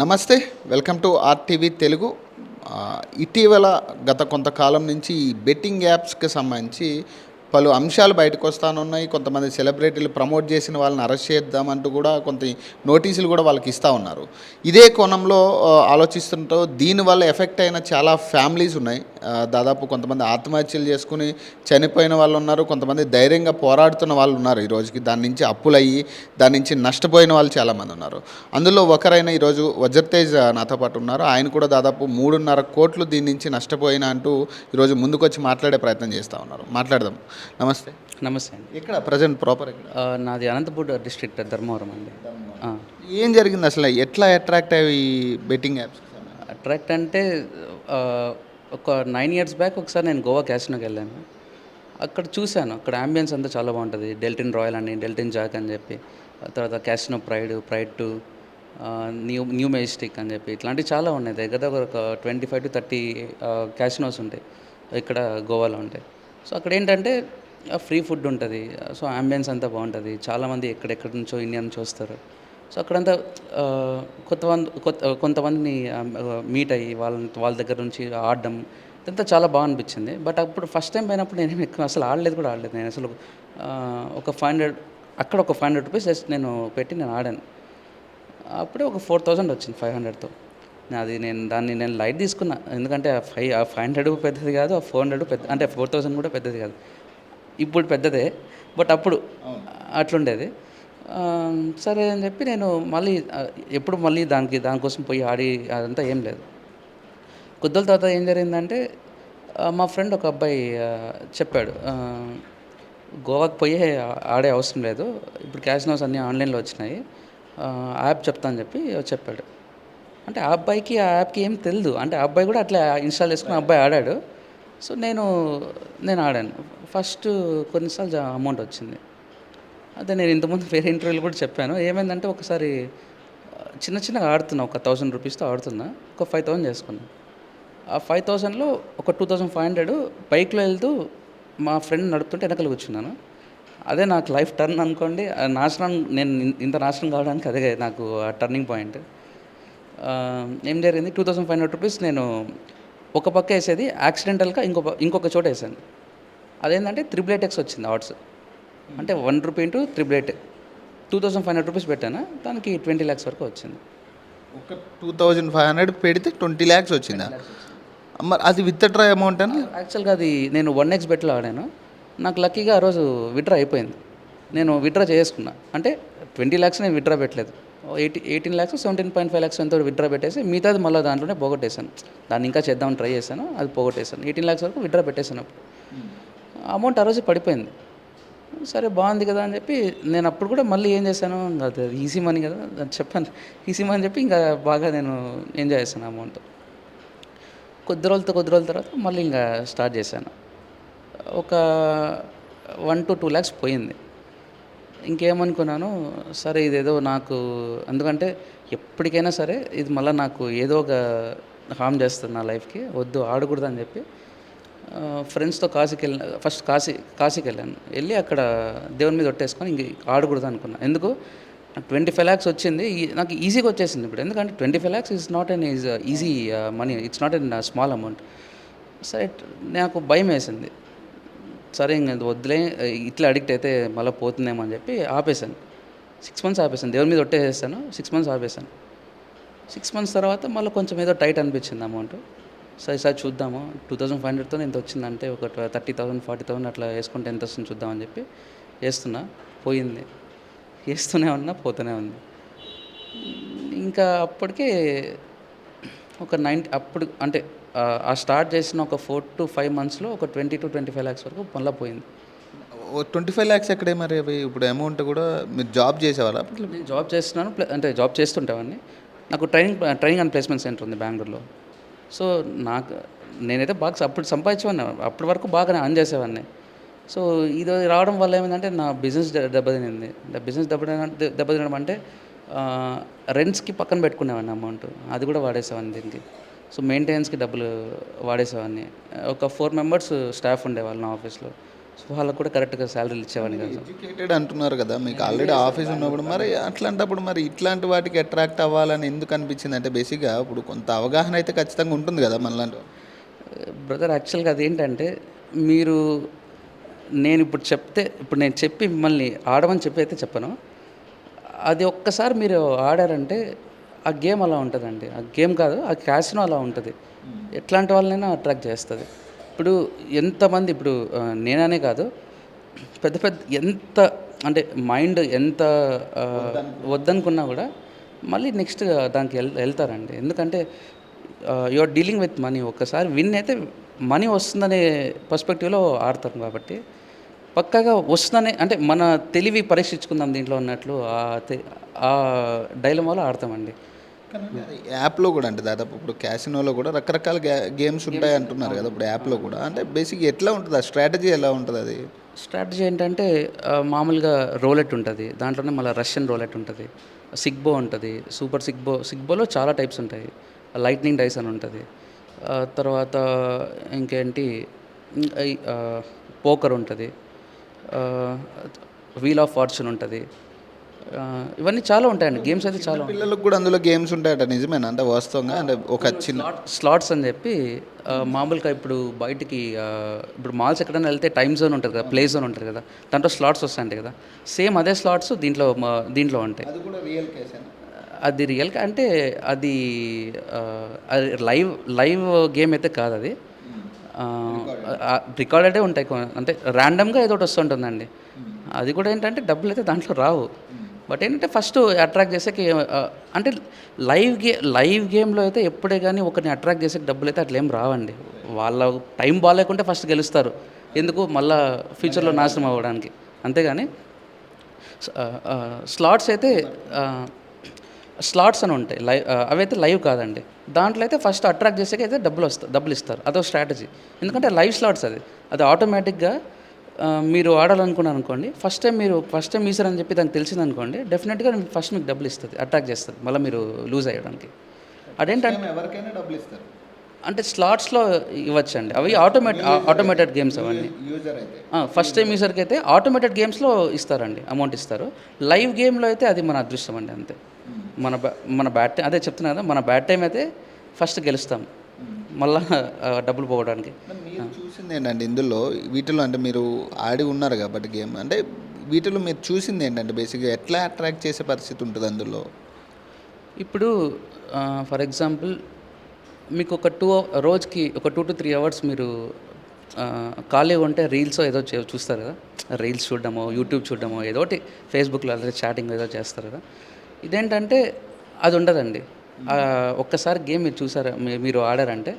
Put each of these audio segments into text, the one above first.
నమస్తే welcome to RTV Telugu. ఇటీవల గత కొంతకాలం నుంచి ఈ బెట్టింగ్ యాప్స్కి సంబంధించి పలు అంశాలు బయటకు వస్తానున్నాయి. కొంతమంది సెలబ్రిటీలు ప్రమోట్ చేసిన వాళ్ళని అరెస్ట్ చేద్దామంటూ కూడా కొంత నోటీసులు కూడా వాళ్ళకి ఇస్తూ ఉన్నారు. ఇదే కోణంలో ఆలోచిస్తుంటూ దీనివల్ల ఎఫెక్ట్ అయిన చాలా ఫ్యామిలీస్ ఉన్నాయి. దాదాపు కొంతమంది ఆత్మహత్యలు చేసుకుని చనిపోయిన వాళ్ళు ఉన్నారు కొంతమంది ధైర్యంగా పోరాడుతున్న వాళ్ళు ఉన్నారు ఈ రోజుకి. దాని నుంచి అప్పులయ్యి దాని నుంచి నష్టపోయిన వాళ్ళు చాలామంది ఉన్నారు. అందులో ఒకరైన ఈరోజు వజ్రతేజ్ నాతో పాటు ఉన్నారు. ఆయన కూడా దాదాపు మూడున్నర కోట్లు దీని నుంచి నష్టపోయిన అంటూ ఈరోజు ముందుకొచ్చి మాట్లాడే ప్రయత్నం చేస్తూ ఉన్నారు. మాట్లాడదాం. నమస్తే. నమస్తే అండి. ఇక్కడ ప్రజెంట్ ప్రాపర్ నాది అనంతపూర్ డిస్ట్రిక్ట్ ధర్మవరం అండి. ఏం జరిగింది అసలు? ఎట్లా అట్రాక్ట్ అయ్యి ఈ బెట్టింగ్ యాప్స్ అట్రాక్ట్ అంటే ఒక నైన్ ఇయర్స్ బ్యాక్ ఒకసారి నేను గోవా క్యాసినోకి వెళ్ళాను. అక్కడ చూశాను. అక్కడ అంబియన్స్ అంతా చాలా బాగుంటుంది. డెల్టిన్ రాయల్ అని డెల్టిన్ జాక్ అని చెప్పి తర్వాత casino pride pride two new new majestic అని చెప్పి ఇట్లాంటివి చాలా ఉన్నాయి. దగ్గర దగ్గర ఒక twenty five to thirty casinos ఉంటాయి. ఇక్కడ గోవాలో ఉంటాయి. సో అక్కడ ఏంటంటే ఫ్రీ ఫుడ్ ఉంటుంది. సో అంబియన్స్ అంతా బాగుంటుంది. చాలామంది ఎక్కడెక్కడి నుంచో ఇండియా నుంచి వస్తారు. సో అక్కడంతా కొంతమంది కొత్త కొంతమందిని మీట్ అయ్యి వాళ్ళ వాళ్ళ దగ్గర నుంచి ఆడడం ఇదంతా చాలా బాగా అనిపించింది. బట్ అప్పుడు ఫస్ట్ టైం పోయినప్పుడు నేను ఎక్కువ అసలు ఆడలేదు కూడా ఆడలేదు నేను. అసలు ఒక ఫైవ్ హండ్రెడ్ అక్కడ ఒక ఫైవ్ హండ్రెడ్ రూపీస్ నేను పెట్టి నేను ఆడాను. అప్పుడే ఒక ఫోర్ థౌజండ్ వచ్చింది ఫైవ్ హండ్రెడ్తో. అది నేను దాన్ని నేను లైట్ తీసుకున్నా. ఎందుకంటే ఆ ఫైవ్ ఆ ఫైవ్ హండ్రెడ్ పెద్దది కాదు ఆ ఫోర్ హండ్రెడ్ పెద్ద అంటే ఫోర్ థౌజండ్ కూడా పెద్దది కాదు. ఇప్పుడు పెద్దదే. బట్ అప్పుడు అట్లుండేది. సరే అని చెప్పి నేను మళ్ళీ ఎప్పుడు మళ్ళీ దానికి దానికోసం పోయి ఆడి అదంతా ఏం లేదు. కొద్దిల తర్వాత ఏం జరిగిందంటే మా ఫ్రెండ్ ఒక అబ్బాయి చెప్పాడు గోవాకి పోయి ఆడే అవసరం లేదు ఇప్పుడు క్యాసినోస్ అన్నీ ఆన్లైన్లో వచ్చినాయి ఆ, యాప్ చెప్తాను చెప్పి చెప్పాడు. అంటే ఆ అబ్బాయికి ఆ యాప్కి ఏం తెలియదు అంటే ఆ అబ్బాయి కూడా అట్లా ఇన్స్టాల్ చేసుకుని అబ్బాయి ఆడాడు. సో నేను నేను ఆడాను. ఫస్ట్ కొన్నిసార్లు అమౌంట్ వచ్చింది. అదే నేను ఇంతకుముందు వేరే ఇంటర్వ్యూలో కూడా చెప్పాను. ఏమైందంటే ఒకసారి చిన్న చిన్నగా ఆడుతున్నా ఒక థౌసండ్ రూపీస్తో ఆడుతున్నా ఒక ఫైవ్ థౌసండ్ చేసుకున్నా. ఆ ఫైవ్ థౌసండ్లో ఒక టూ థౌసండ్ ఫైవ్ హండ్రెడ్ బైక్లో వెళ్తూ మా ఫ్రెండ్ నడుపుతుంటే వెనకలు కూర్చున్నాను. అదే నాకు లైఫ్ టర్న్ అనుకోండి ఆ నాశనం నేను ఇంత నాశనం కావడానికి అదే నాకు ఆ టర్నింగ్ పాయింట్ ఏం జరిగింది? Two thousand five hundred rupees నేను ఒక పక్క వేసేది యాక్సిడెంటల్గా ఇంకొక ఇంకొక చోట వేసాను. అదేంటంటే త్రిబుల్ ఎయిట్ ఎక్స్ వచ్చింది ఆర్ట్స్ అంటే one rupee into triple eight. Two thousand five hundred rupees పెట్టాను? దానికి ట్వంటీ ల్యాక్స్ వరకు వచ్చింది. ఒక టూ థౌజండ్ ఫైవ్ హండ్రెడ్ పెడితే ట్వంటీ ల్యాక్స్ వచ్చిందా? మరి అది విత్ డ్రా అమౌంట్ అని యాక్చువల్గా అది నేను వన్ ఎక్స్ బెట్లో ఆడాను. నాకు లక్కీగా ఆ రోజు విత్డ్రా అయిపోయింది. నేను విత్డ్రా చేసుకున్నా. అంటే ట్వంటీ ల్యాక్స్ నేను విత్డ్రా పెట్టలేదు. Eighty eighteen lakhs seventeen point five lakhs ఎంతో విత్డ్రా పెట్టేసి మిగతాది మళ్ళీ దాంట్లోనే పోగొట్టేశాను. దాన్ని ఇంకా చేద్దామని ట్రై చేశాను. అది పోగొట్టేశాను. ఎయిటీన్ ల్యాక్స్ వరకు విత్డ్రా పెట్టేశాను అప్పుడు. అమౌంట్ ఆ రోజు పడిపోయింది. సరే బాగుంది కదా అని చెప్పి నేను అప్పుడు కూడా మళ్ళీ ఏం చేశాను? అది ఈజీ మనీ కదా అది చెప్పాను ఈజీ మనీ చెప్పి ఇంకా బాగా నేను ఎంజాయ్ చేశాను అమౌంట్ కొద్ది రోజులతో కొద్ది రోజుల తర్వాత మళ్ళీ ఇంకా స్టార్ట్ చేశాను. ఒక వన్ టు టూ ల్యాక్స్ పోయింది. ఇంకేమనుకున్నాను? సరే ఇదేదో నాకు ఎందుకంటే ఎప్పటికైనా సరే ఇది మళ్ళీ నాకు ఏదో ఒక హామ్ చేస్తుంది నా లైఫ్కి వద్దు ఆడకూడదు అని చెప్పి ఫ్రెండ్స్తో కాశీకి వెళ్ళిన ఫస్ట్ కాశీ కాశీకి వెళ్ళాను. వెళ్ళి అక్కడ దేవుని మీద ఒట్టేసుకొని ఇంక ఆడకూడదు అనుకున్నా. ఎందుకు? ట్వంటీ ఫైవ్ ల్యాక్స్ వచ్చింది. నాకు ఈజీగా వచ్చేసింది ఇప్పుడు. ఎందుకంటే twenty five lakhs is not an is easy money it's not an small amount సరే నాకు భయం వేసింది. సరే ఇంక వద్దులే ఇట్లా అడిక్ట్ అయితే మళ్ళీ పోతుందేమో అని చెప్పి ఆపేశాను. సిక్స్ మంత్స్ ఆపేసాను దేవుని మీద ఒట్టేసేసాను. సిక్స్ మంత్స్ ఆపేసాను సిక్స్ మంత్స్ తర్వాత మళ్ళీ కొంచెం ఏదో టైట్ అనిపించింది అమౌంట్ సరే సార్ చూద్దాము. టూ థౌసండ్ ఫైవ్ హండ్రెడ్తో ఎంత వచ్చిందంటే ఒక థర్టీ థౌసండ్ ఫార్టీ థౌసండ్ అట్లా వేసుకుంటే ఎంత వస్తుంది చూద్దామని చెప్పి వేస్తున్నా. పోయింది. వేస్తూనే ఉన్నా పోతూనే ఉంది. ఇంకా అప్పటికే ఒక నైంటీ అప్పుడు అంటే ఆ, స్టార్ట్ చేసిన ఒక ఫోర్ టు ఫైవ్ మంత్స్లో ఒక twenty to twenty five lakhs వరకు మళ్ళీ పోయింది. ట్వంటీ ఫైవ్ ల్యాక్స్ ఎక్కడే మరి అవి? ఇప్పుడు అమౌంట్ కూడా మీరు జాబ్ చేసేవాళ్ళ? నేను జాబ్ చేస్తున్నాను అంటే జాబ్ చేస్తుంటామని నాకు training training and placement centre ఉంది బెంగళూరులో. సో నాకు నేనైతే బాగా అప్పుడు సంపాదించేవాడిని అప్పటి వరకు బాగా అర్న్ చేసేవాడిని. సో ఇది రావడం వల్ల ఏమైందంటే నా బిజినెస్ దెబ్బతినింది. బిజినెస్ దెబ్బ దెబ్బతినడం అంటే రెంట్స్కి పక్కన పెట్టుకునేవాడిని అమౌంట్ అది కూడా వాడేసేవాడిని దీనికి. సో మెయింటెనెన్స్కి డబ్బులు వాడేసేవాడిని. ఒక ఫోర్ మెంబర్స్ స్టాఫ్ ఉండేవాళ్ళు నా ఆఫీస్లో సో వాళ్ళకు కూడా కరెక్ట్గా శాలరీలు ఇచ్చేవాడిని కాదు. ఎడ్యుకేటెడ్ అంటున్నారు కదా మీకు ఆల్రెడీ ఆఫీస్ ఉన్నప్పుడు మరి అట్లాంటప్పుడు మరి ఇట్లాంటి వాటికి అట్రాక్ట్ అవ్వాలని ఎందుకు అనిపించింది? అంటే బేసిక్గా ఇప్పుడు కొంత అవగాహన అయితే ఖచ్చితంగా ఉంటుంది కదా మనలాంటి. బ్రదర్ యాక్చువల్గా అదేంటంటే మీరు నేను ఇప్పుడు చెప్తే ఇప్పుడు నేను చెప్పి మిమ్మల్ని ఆడమని చెప్పి అయితే చెప్పను. అది ఒక్కసారి మీరు ఆడారంటే ఆ గేమ్ అలా ఉంటుందండి. ఆ గేమ్ కాదు ఆ క్యాసినో అలా ఉంటుంది. ఎట్లాంటి వాళ్ళనైనా అట్రాక్ట్ చేస్తుంది. ఇప్పుడు ఎంతమంది ఇప్పుడు నేననే కాదు పెద్ద పెద్ద ఎంత అంటే మైండ్ ఎంత వద్దనుకున్నా కూడా మళ్ళీ నెక్స్ట్ దానికి వెళ్ వెళ్తారండి. ఎందుకంటే యువర్ డీలింగ్ విత్ మనీ ఒక్కసారి విన్ అయితే మనీ వస్తుందనే పర్స్పెక్టివ్లో ఆడతారు కాబట్టి పక్కాగా వస్తుందనే అంటే మన తెలివి పరీక్షించుకుందాం దీంట్లో ఉన్నట్లు ఆ డైలమాలో ఆడతామండి. యాప్లో కూడా అంటే దాదాపు ఇప్పుడు క్యాసినోలో కూడా రకరకాల గే- గేమ్స్ ఉంటాయి అంటున్నారు కదా ఇప్పుడు యాప్లో కూడా. అంటే బేసిక్ ఎట్లా ఉంటుంది? ఆ స్ట్రాటజీ ఎలా ఉంటుంది అది? స్ట్రాటజీ ఏంటంటే మామూలుగా రోలెట్ ఉంటుంది. దాంట్లోనే మళ్ళీ రష్యన్ రోలెట్ ఉంటుంది. సిగ్బో ఉంటుంది. సూపర్ సిగ్బో సిగ్బోలో చాలా టైప్స్ ఉంటాయి. లైట్నింగ్ డైస్ అని ఉంటుంది. ఆ, తర్వాత ఇంకేంటి? పోకర్ ఉంటుంది. వీల్ ఆఫ్ ఫార్చ్యూన్ ఉంటుంది. ఇవన్నీ చాలా ఉంటాయండి. గేమ్స్ అయితే చాలా పిల్లలకు కూడా అందులో గేమ్స్ ఉంటాయట నిజమేనా? అంటే వాస్తవంగా? అంటే ఒక చిన్న స్లాట్స్ అని చెప్పి మామూలుగా ఇప్పుడు బయటికి ఇప్పుడు మాల్స్ ఎక్కడైనా వెళ్తే టైం జోన్ ఉంటుంది కదా ప్లే జోన్ ఉంటుంది కదా దాంట్లో స్లాట్స్ వస్తాయంట కదా. సేమ్ అదే స్లాట్స్ దీంట్లో దీంట్లో ఉంటాయి. అది కూడా రియల్ కేస్ అది రియల్ అంటే అది అది లైవ్ లైవ్ గేమ్ అయితే కాదు అది. రికార్డెడే ఉంటాయి అంటే ర్యాండమ్గా ఏదో ఒకటి వస్తుంటుందండి. అది కూడా ఏంటంటే డబ్బులు అయితే దాంట్లో రావు. బట్ ఏంటంటే ఫస్ట్ అట్రాక్ట్ చేసేకి అంటే లైవ్ గే లైవ్ గేమ్లో అయితే ఎప్పుడే కానీ ఒకరిని అట్రాక్ట్ చేసే డబ్బులు అయితే అట్లా ఏం రావండి. వాళ్ళ టైం బాగాలేకుంటే ఫస్ట్ గెలుస్తారు. ఎందుకు? మళ్ళా ఫ్యూచర్లో నాశనం అవ్వడానికి. అంతేగాని స్లాట్స్ అయితే స్లాట్స్ అని ఉంటాయి. లైవ్ అవైతే లైవ్ కాదండి. దాంట్లో అయితే ఫస్ట్ అట్రాక్ట్ చేసేకి అయితే డబ్బులు వస్తాయి డబ్బులు ఇస్తారు. అదో స్ట్రాటజీ. ఎందుకంటే లైవ్ స్లాట్స్ అది. అది ఆటోమేటిక్గా మీరు ఆడాలనుకున్నారు అనుకోండి ఫస్ట్ టైం మీరు ఫస్ట్ టైం ఈసారని చెప్పి దానికి తెలిసింది అనుకోండి డెఫినెట్గా ఫస్ట్ మీకు డబ్బులు ఇస్తుంది అట్రాక్ట్ చేస్తుంది మళ్ళీ మీరు లూజ్ అయ్యడానికి. అదేంటంటే ఎవరికైనా డబ్బులు ఇస్తారు. అంటే స్లాట్స్లో ఇవ్వచ్చండి అవి ఆటోమేట్ ఆటోమేటెడ్ గేమ్స్ అవన్నీ. యూజర్ అయితే. ఫస్ట్ టైం యూజర్కి అయితే ఆటోమేటెడ్ గేమ్స్లో ఇస్తారండి అమౌంట్ ఇస్తారు. లైవ్ గేమ్లో అయితే అది మన అదృష్టం అండి అంతే. మన బ్యా- మన బ్యాట్ టైం అదే చెప్తున్నా కదా మన బ్యాట్ టైం అయితే ఫస్ట్ గెలుస్తాం. మళ్ళా డబ్బులు పోవడానికి. చూసింది ఏంటంటే ఇందులో? వీటిలో అంటే మీరు ఆడి ఉన్నారు కాబట్టి గేమ్. అంటే వీటిలో మీరు చూసింది ఏంటంటే బేసిక్గా ఎట్లా అట్రాక్ట్ చేసే పరిస్థితి ఉంటుంది అందులో? ఇప్పుడు ఫర్ ఎగ్జాంపుల్ మీకు ఒక టూ రోజుకి ఒక టూ టు త్రీ అవర్స్ మీరు ఆ, ఖాళీగా ఉంటే రీల్స్ ఏదో చూస్తారు కదా? రీల్స్ చూడడమో యూట్యూబ్ చూడడమో ఏదో ఒకటి ఫేస్బుక్లో అదే చాటింగ్ ఏదో చేస్తారు కదా? ఇదేంటంటే అది ఉండదండి. ఒక్కసారి గేమ్ మీరు చూసారా? మీ- మీరు ఆడారంటే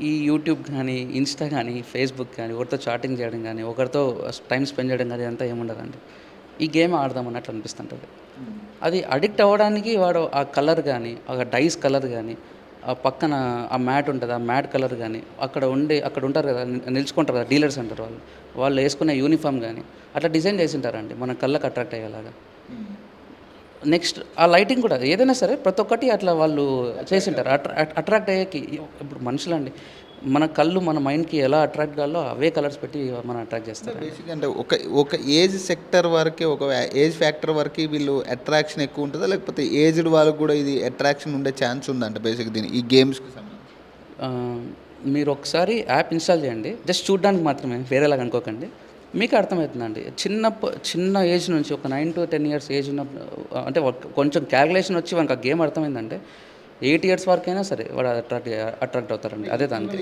ఈ యూట్యూబ్ కానీ ఇన్స్టా కానీ ఫేస్బుక్ కానీ ఒకరితో చాటింగ్ చేయడం కానీ ఒకరితో టైం స్పెండ్ చేయడం కానీ అంతా ఏముండదండి. ఈ గేమ్ ఆడదాం అన్నట్లు అనిపిస్తుంటుంది. అది అడిక్ట్ అవ్వడానికి వాడు ఆ కలర్ కానీ ఆ డైస్ కలర్ కానీ ఆ పక్కన ఆ మ్యాట్ ఉంటుంది ఆ మ్యాట్ కలర్ కానీ అక్కడ ఉండే అక్కడ ఉంటారు కదా ని- నిల్చుకుంటారు కదా డీలర్స్ అంటారు వాళ్ళు. వాళ్ళు వేసుకునే యూనిఫామ్ కానీ అట్లా డిజైన్ చేసి ఉంటారండి మన కళ్ళకు అట్రాక్ట్ అయ్యేలాగా. నెక్స్ట్ ఆ లైటింగ్ కూడా ఏదైనా సరే ప్రతి ఒక్కటి అట్లా వాళ్ళు చేసింటారు. అట్రాక్ట్ అయ్యేకి ఇప్పుడు మనుషులండి మన కళ్ళు మన మైండ్కి ఎలా అట్రాక్ట్ కావాలో అవే కలర్స్ పెట్టి మనం అట్రాక్ట్ చేస్తారు. బేసిక్ అంటే ఒక ఒక ఏజ్ సెక్టర్ వరకే ఒక ఏజ్ ఫ్యాక్టర్ వరకు వీళ్ళు అట్రాక్షన్ ఎక్కువ ఉంటుందా? లేకపోతే ఏజ్డ్ వాళ్ళకి కూడా ఇది అట్రాక్షన్ ఉండే ఛాన్స్ ఉందంట బేసిక్ దీని ఈ గేమ్స్కి మీరు ఒకసారి యాప్ ఇన్స్టాల్ చేయండి. జస్ట్ చూడడానికి మాత్రమే వేరేలాగా అనుకోకండి. మీకు అర్థమవుతుందండి. చిన్న చిన్న ఏజ్ నుంచి ఒక nine to ten years age ఉన్న అంటే కొంచెం క్యాలిక్యులేషన్ వచ్చి మనకు ఆ గేమ్ అర్థమైందంటే ఎయిట్ ఇయర్స్ వరకైనా సరే వాడు అట్రాక్ట్ అట్రాక్ట్ అవుతారండి. అదే దానికి.